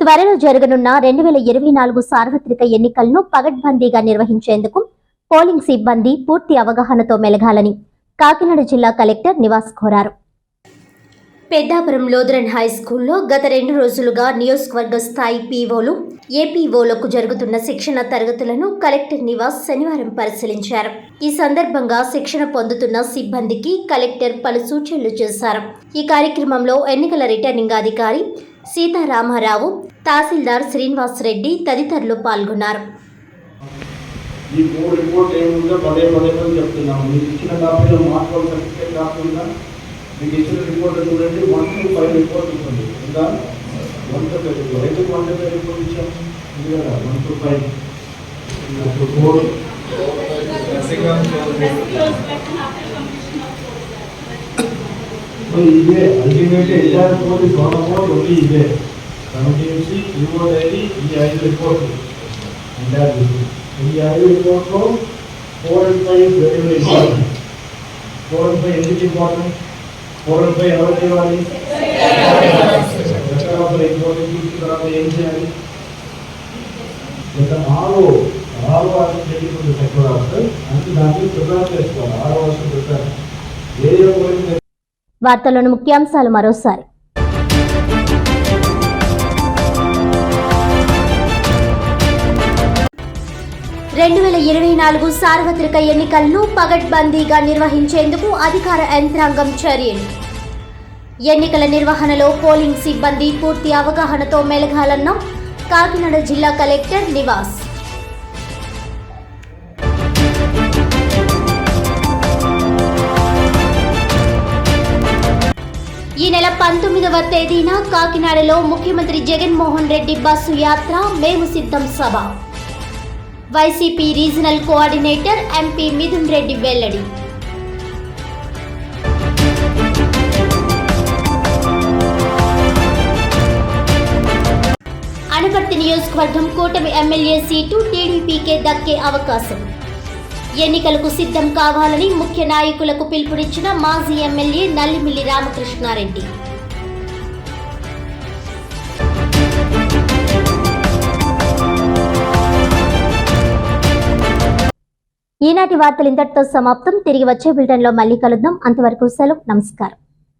త్వరలో జరగనున్న రెండు వేల ఇరవై నాలుగు సార్వత్రిక ఎన్నికలను పగడ్బందీగా నిర్వహించేందుకు పోలింగ్ సిబ్బంది పూర్తి అవగాహనతో మెలగాలని కాకినాడ జిల్లా కలెక్టర్ నివాస్ కోరారు. పెద్దాపురం లోదరన్ హై స్కూల్లో గత రెండు రోజులుగా నియోజకవర్గ స్థాయి పీఓలు ఏపీఓలకు జరుగుతున్న శిక్షణ తరగతులను కలెక్టర్ నివాస్ శనివారం పరిశీలించారు. ఈ సందర్భంగా శిక్షణ పొందుతున్న సిబ్బందికి కలెక్టర్ పలు సూచనలు చేశారు. ఈ కార్యక్రమంలో ఎన్నికల రిటర్నింగ్ అధికారి సీతారామారావు తహసీల్దార్ శ్రీనివాస్ రెడ్డి తదితరులు పాల్గొన్నారు. ఈ మూడు రిపోర్ట్ ఏముందో పదే పదే పదే చెప్తున్నాము. మీకు ఇచ్చిన కాపీలో మార్పులు సర్టిఫికేట్ కాకుండా మీకు ఇచ్చిన రిపోర్ట్ చూడండి వన్ టు ఫైవ్ రిపోర్ట్ ఉంటుంది ఇంకా వన్ టు ఫైవ్ రిపోర్ట్ ఎందుకు వన్ టు ఫైవ్ రిపోర్ట్ ఇచ్చాం ఇది కదా one two five four ఇదే ultimate entire report government only ఇదే కమిటీ నుంచి రిపోర్ట్ అయ్యి ఈ ఐదు రిపోర్ట్లు ఎంటైర్ రిపోర్ట్ ఈ ఐదు రిపోర్ట్లో four and five very very important four and five ఎందుకు ఇంపార్టెంట్ ఫోర్ అండ్ ఫైవ్ ఎవరికి ఇవ్వాలి ఎక్కడ ఇంపార్టెంట్ చూసిన తర్వాత ఏం చేయాలి గత ఆరో ఆరో వర్షం తెలియకుండా తక్కువ రావాలి అంటే దాన్ని ప్రిపేర్ చేసుకోవాలి ఆరో వర్షం ప్రిపేర్ ఏ ఏ ఊరికి వార్తల్లోని ముఖ్యాంశాలు మరోసారి. రెండు వేల ఇరవై నాలుగు సార్వత్రిక ఎన్నికలను పగడ్బందీగా నిర్వహించేందుకు అధికార యంత్రాంగం చర్యలు. ఎన్నికల నిర్వహణలో పోలింగ్ సిబ్బంది పూర్తి అవగాహనతో మెలగాలన్న కాకినాడ జిల్లా కలెక్టర్ నివాస్. ఈ నెల పంతొమ్మిదవ తేదీన కాకినాడలో ముఖ్యమంత్రి జగన్మోహన్ రెడ్డి బస్సు యాత్ర మేము సిద్ధం సభ. YCP regional coordinator MP Mithun Reddy వెల్లడి. అనపర్తి నియోజకవర్గం కూటమి ఎమ్మెల్యే సీటు టీడీపీకే దక్కే అవకాశం. ఎన్నికలకు సిద్ధం కావాలని ముఖ్య నాయకులకు పిలుపునిచ్చిన మాజీ ఎమ్మెల్యే నల్లిమిల్లి రామకృష్ణారెడ్డి. ఈనాటి వార్తలు ఇంతటితో సమాప్తం. తిరిగి వచ్చే బిల్టన్లో మళ్ళీ కలుద్దాం. అంతవరకు సెలవు. నమస్కారం.